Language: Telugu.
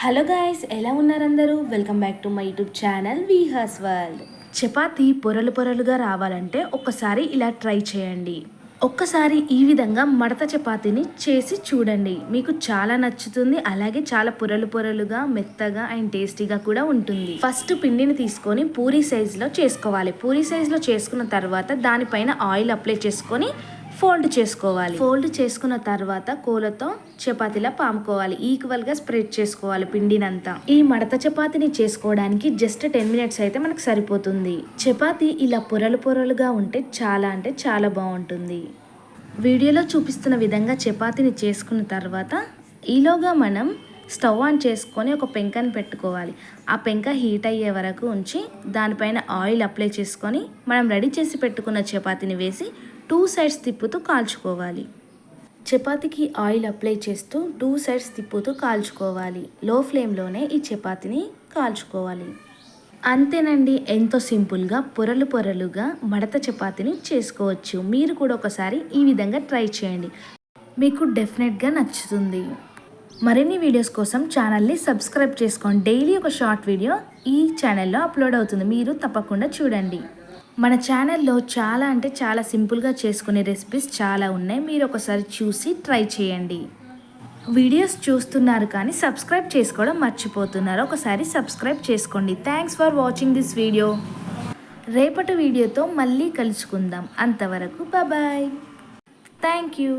హలో గాయస్ ఎలా ఉన్నారందరూ? Welcome back to my YouTube channel Veehas world. Chapati పొరలు పొరలుగా రావాలంటే ఒక్కసారి ఇలా ట్రై చేయండి. ఒక్కసారి ఈ విధంగా మడత చపాతీని చేసి చూడండి. మీకు చాలా నచ్చుతుంది అలాగే చాలా పొరలు పొరలుగా మెత్తగా అండ్ టేస్టీగా కూడా ఉంటుంది. ఫస్ట్ పిండిని తీసుకొని పూరి సైజులో చేసుకోవాలి. పూరి సైజులో చేసుకున్న తర్వాత దానిపైన ఆయిల్ అప్లై చేసుకొని ఫోల్డ్ చేసుకోవాలి. ఫోల్డ్ చేసుకున్న తర్వాత కోలతో చపాతీలా పాముకోవాలి. ఈక్వల్గా స్ప్రెడ్ చేసుకోవాలి పిండినంతా. ఈ మడత చపాతీని చేసుకోవడానికి జస్ట్ టెన్ మినిట్స్ అయితే మనకు సరిపోతుంది. చపాతీ ఇలా పొరలు పొరలుగా ఉంటే చాలా అంటే చాలా బాగుంటుంది. వీడియోలో చూపిస్తున్న విధంగా చపాతీని చేసుకున్న తర్వాత ఈలోగా మనం స్టవ్ ఆన్ చేసుకొని ఒక పెంకని పెట్టుకోవాలి. ఆ పెంక హీట్ అయ్యే వరకు ఉంచి దానిపైన ఆయిల్ అప్లై చేసుకొని మనం రెడీ చేసి పెట్టుకున్న చపాతీని వేసి టూ సైడ్స్ తిప్పుతూ కాల్చుకోవాలి. చపాతీకి ఆయిల్ అప్లై చేస్తూ టూ సైడ్స్ తిప్పుతూ కాల్చుకోవాలి. లో ఫ్లేమ్లోనే ఈ చపాతీని కాల్చుకోవాలి. అంతేనండి ఎంతో సింపుల్గా పొరలు పొరలుగా మడత చపాతీని చేసుకోవచ్చు. మీరు కూడా ఒకసారి ఈ విధంగా ట్రై చేయండి. మీకు డెఫినెట్గా నచ్చుతుంది. మరిన్ని వీడియోస్ కోసం ఛానల్ని సబ్స్క్రైబ్ చేసుకోండి డైలీ ఒక షార్ట్ వీడియో ఈ ఛానల్లో అప్లోడ్ అవుతుంది. మీరు తప్పకుండా చూడండి. మన ఛానల్లో చాలా అంటే చాలా సింపుల్గా చేసుకునే రెసిపీస్ చాలా ఉన్నాయి. మీరు ఒకసారి చూసి ట్రై చేయండి. వీడియోస్ చూస్తున్నారు కానీ సబ్స్క్రైబ్ చేసుకోవడం మర్చిపోతున్నారు. ఒకసారి సబ్స్క్రైబ్ చేసుకోండి. Thanks for watching this video రేపటి వీడియోతో మళ్ళీ కలుసుకుందాం. అంతవరకు బాయ్ థ్యాంక్ యూ